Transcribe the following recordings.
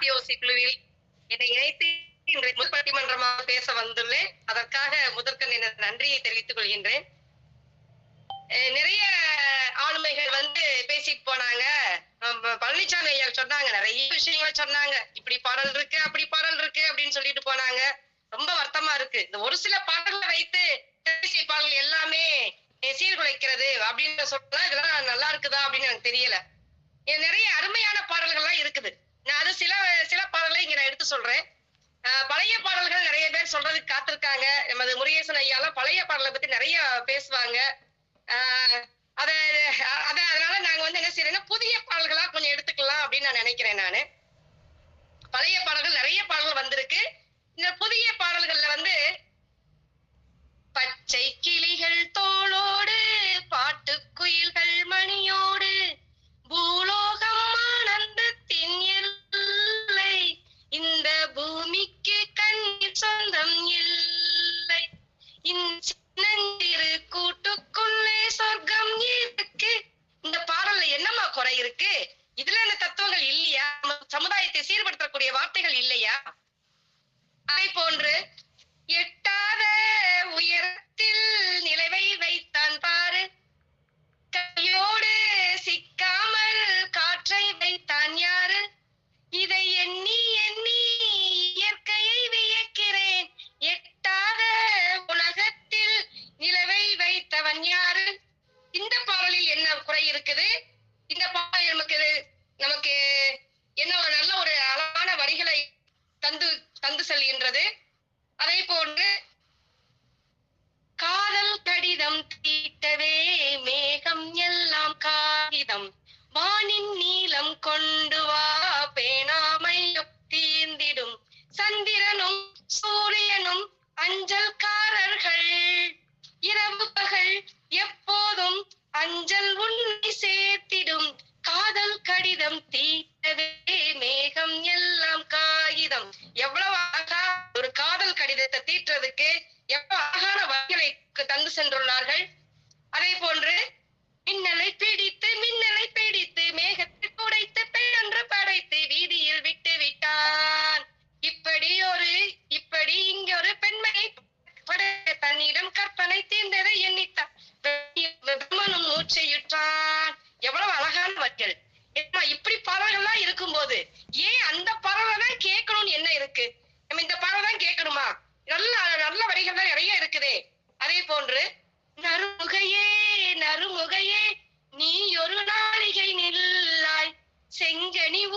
மாத்தியோசி குழுவில் என்னை இணைத்து இன்றைய முதல் பட்டிமன்றமாக பேச வந்துள்ளேன். அதற்காக முதற்கண் எனது நன்றியை தெரிவித்துக் கொள்கின்றேன். நிறைய ஆளுமைகள் வந்து பேசிட்டு போனாங்க. பழனிசாமி ஐயா சொன்னாங்க. நிறைய விஷயங்களை சொன்னாங்க. இப்படி பாடல் இருக்கு அப்படி பாடல் இருக்கு அப்படின்னு சொல்லிட்டு போனாங்க. ரொம்ப வருத்தமா இருக்கு. இந்த ஒரு சில பாடல்களை வைத்து தேசிய பாடல் எல்லாமே சீர்குலைக்கிறது அப்படின்னு சொன்னா இதெல்லாம் நல்லா இருக்குதா அப்படின்னு எனக்கு தெரியல. நிறைய அருமையான பாடல்கள்லாம் இருக்குது. நான் அது சில சில பாடல்களை இங்க நான் எடுத்து சொல்றேன். பழைய பாடல்கள் நிறைய பேர் சொல்றதுக்கு காத்திருக்காங்க. நமது முருகேசன் ஐயாலாம் பழைய பாடலை பத்தி நிறைய பேசுவாங்க. ஆஹ் அத அத அதனால நாங்க வந்து என்ன செய்யறோம்னா புதிய பாடல்களா கொஞ்சம் எடுத்துக்கலாம் அப்படின்னு நான் நினைக்கிறேன் நானு. பழைய பாடல்கள் நிறைய பாடல்கள் வந்திருக்கு. இந்த புதிய பாடல்கள்ல வந்து பச்சை கிளிகள் தோளோ இருக்கு. இதுல இந்த தத்துவங்கள் இல்லையா? நம்ம சமுதாயத்தை சீர்படுத்தக்கூடிய வார்த்தைகள் இல்லையா? அதை போன்று செல்கின்றது.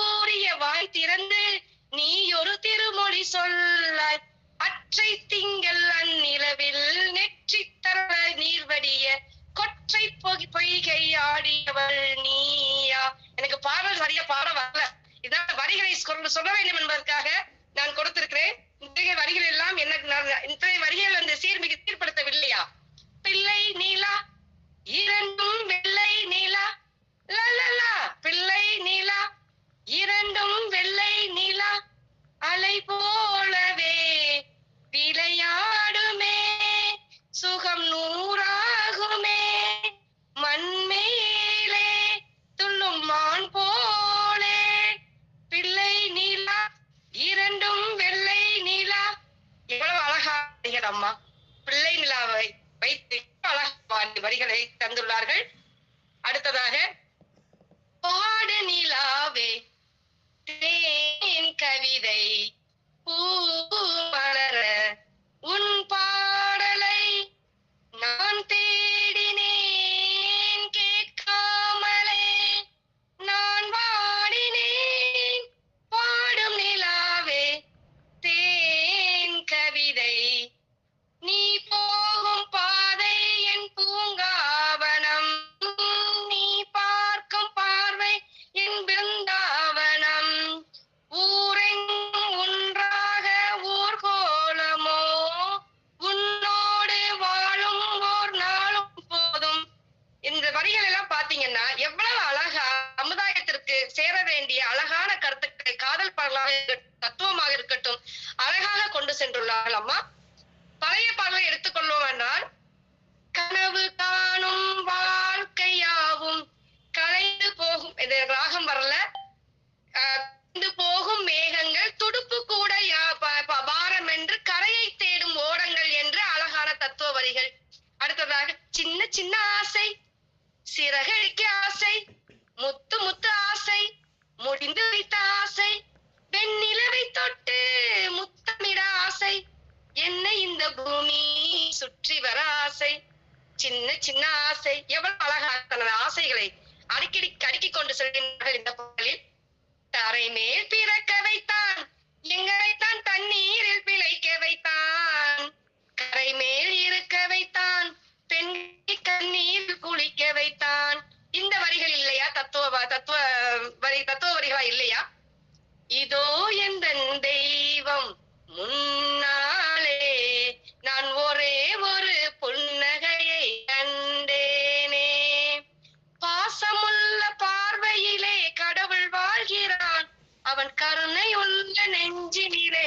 கூறிய வாய் திறந்து நீ ஒரு திருமொழி சொல்லாய் அற்றை திங்கள் அந்நிலவில் நெற்றி தர நீர் வடிய கொற்றை பொய் பொய்கை ஆடியவள் நீயா. எனக்கு பாடல் சரியா பாட வரல. இதான் வரிகளை சொல்ல வேண்டும் என்பதற்காக நான் கொடுத்த அழகான தந்துள்ளார்கள். அடுத்ததாக பாடு நிலாவே தேன் கவிதை கொண்டு சென்றுள்ளார்கள் அம்மா பழைய பாடலை எடுத்துக்கொள்வோம் என்றால் கனவு காணும் வாழ்க்கையாவும் கலைந்து போகும். இது ராகம் வரல. போகும் மேகங்கள் துடுப்பு கூட பாரம் என்று கரையை தேடும் ஓடங்கள் என்று அழகான தத்துவ வரிகள். அடுத்ததாக சின்ன சின்ன ஆசை சிறகழிக்க ஆசை முத்து முத்து ஆசை முடிந்து வைத்த ஆசை வெண்ணிலவை தொட்டு முத்து என்ன இந்த பூமி சுற்றி வர ஆசை. சின்ன சின்ன ஆசை. எவ்வளவு அழகாக தனது ஆசைகளை அடிக்கடி அடுக்கிக் கொண்டு செல்கின்றார்கள் இந்த பாடலில் தரை மேல் பிறக்க வைத்தான். எங்களைத்தான் தண்ணீரில் பிழைக்க வைத்தான். கரை மேல் இருக்க வைத்தான். பெண் கண்ணீர் குளிக்க வைத்தான். இந்த வரிகள் இல்லையா? தத்துவ தத்துவ வரி தத்துவ வரிகளா இல்லையா? இதோ எந்த தெய்வம் முன்னா அவன் கருணை உள்ள நெஞ்சினிலே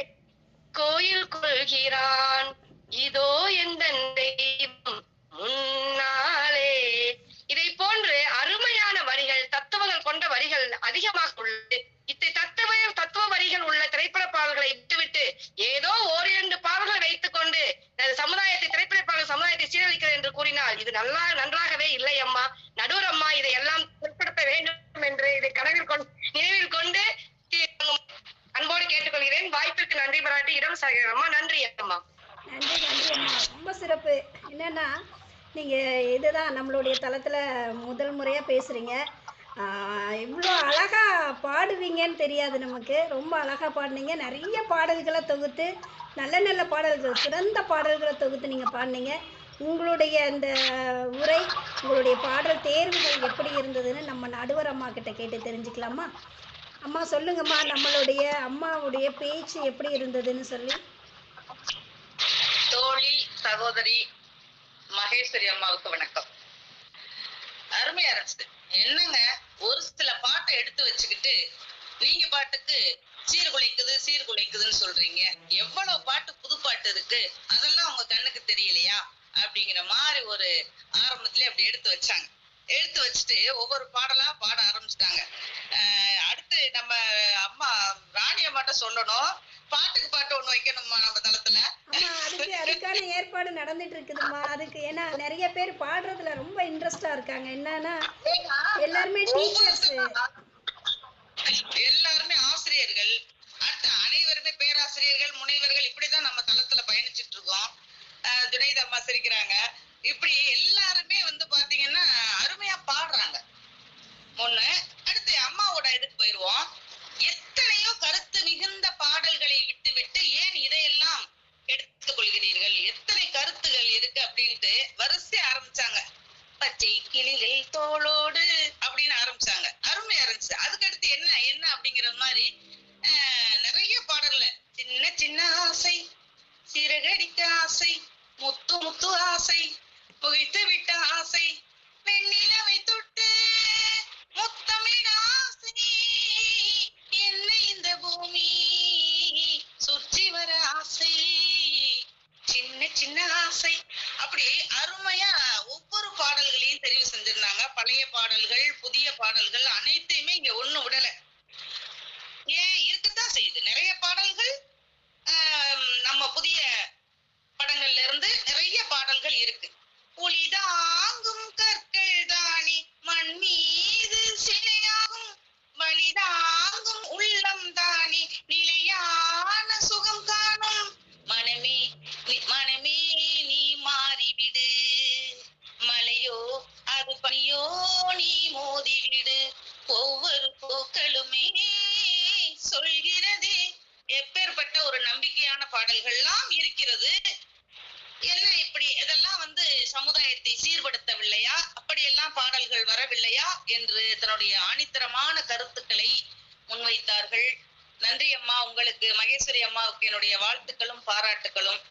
கோயில் கொள்கிறான். இதோ எந்த தெய்வம் முன்னாலே. இதை போன்று அருமையான வரிகள் தத்துவங்கள் கொண்ட வரிகள் அதிகமாக உள்ளது. இத்தை தத்துவ தத்துவ வரிகள் உள்ள திரைப்பட பாடல்களை விட்டுவிட்டு ஏதோ ஓரிரண்டு பாடல்களை வைத்துக் கொண்டு சமுதாயத்தை திரைப்பட பாடல் சமுதாயத்தை சீரழிக்கிறது என்று கூறினால் இது நல்லா நன்றாகவே இல்லை அம்மா. நடுவர் அம்மா இதை எல்லாம் அம்மா நன்றி அம்மா. நன்றி நன்றி அம்மா. ரொம்ப சிறப்பு. என்னன்னா நீங்கள் இதுதான் நம்மளுடைய தளத்தில் முதல் முறையாக பேசுகிறீங்க இவ்வளோ அழகாக பாடுவீங்கன்னு தெரியாது நமக்கு. ரொம்ப அழகாக பாடுனீங்க. நிறைய பாடல்களை தொகுத்து நல்ல நல்ல பாடல்கள் சிறந்த பாடல்களை தொகுத்து நீங்கள் பாடினீங்க. உங்களுடைய அந்த உரை உங்களுடைய பாடல் தேர்வுகள் எப்படி இருந்ததுன்னு நம்ம நடுவர் அம்மா கிட்ட கேட்டு தெரிஞ்சுக்கலாமா? அம்மா சொல்லுங்கம்மா நம்மளுடைய அம்மாவுடைய பேச்சு எப்படி இருந்ததுன்னு சொல்லி. தோழி சகோதரி மகேஸ்வரி அம்மாவுக்கு வணக்கம். அருமை அரசு என்னங்க? ஒரு சில பாட்டை எடுத்து வச்சுக்கிட்டு நீங்க பாட்டுக்கு சீர்குலைக்குது சீர்குலைக்குதுன்னு சொல்றீங்க. எவ்வளவு பாட்டு புது பாட்டு இருக்கு? அதெல்லாம் உங்க கண்ணுக்கு தெரியலையா? அப்படிங்கிற மாதிரி ஒரு ஆரம்பத்துல அப்படி எடுத்து வச்சாங்க. எடுத்து வச்சுட்டு ஒவ்வொரு பாடலா பாட ஆரம்பிச்சிட்டாங்க. அடுத்து நம்ம அம்மா ராணி அம்மாட்ட சொல்லணும். பாட்டுக்கு பாட்டு ஒண்ணு வைக்கணுமா நம்ம தளத்துல. அதுக்கு அதுக்கான ஏற்பாடு நடந்துட்டு இருக்குதும்மா அதுக்கு ஏன்னா நிறைய பேர் பாடுறதுல ரொம்ப இன்ட்ரெஸ்டா இருக்காங்க. என்னன்னா எல்லாருமே டீச்சர்ஸ் எல்லாருமே ஆசிரியர்கள். அடுத்து அனைவருமே பேராசிரியர்கள் முனைவர்கள் இப்படிதான் நம்ம தளத்துல பயணிச்சிட்டு இருக்கோம் ஜுனைத் அம்மா சிரிக்கிறாங்க. இப்படி எல்லாருமே வந்து பாத்தீங்கன்னா அருமையா பாடுறாங்க. ஒண்ணு அடுத்து அம்மாவோட இதுக்கு போயிருவோம். எத்தனையோ கருத்து மிகுந்த பாடல்களை விட்டு விட்டு ஏன் இதையெல்லாம் எடுத்துக் கொள்கிறீர்கள் எத்தனை கருத்துகள் இருக்கு அப்படின்ட்டு வரிசை ஆரம்பிச்சாங்க. பச்சை கிளிகள் தோளோடு அப்படின்னு ஆரம்பிச்சாங்க. அருமையா இருந்துச்சு அதுக்கடுத்து என்ன என்ன அப்படிங்கிற மாதிரி ஆஹ், நிறைய பாடல்ல. சின்ன சின்ன ஆசை சிறகடிக்க ஆசை முத்து முத்து ஆசை புதிய பாடல்கள் அனைத்தையும் ஒரு நம்பிக்கையான பாடல்கள்லாம் இருக்கிறது. என்ன இப்படி இதெல்லாம் வந்து சமுதாயத்தை சீர்படுத்தவில்லையா? அப்படியெல்லாம் பாடல்கள் வரவில்லையா? என்று தன்னுடைய ஆணித்தரமான கருத்துக்களை முன்வைத்தார்கள். நன்றி அம்மா உங்களுக்கு மகேஸ்வரி அம்மாவுக்கு என்னுடைய வாழ்த்துக்களும் பாராட்டுகளும்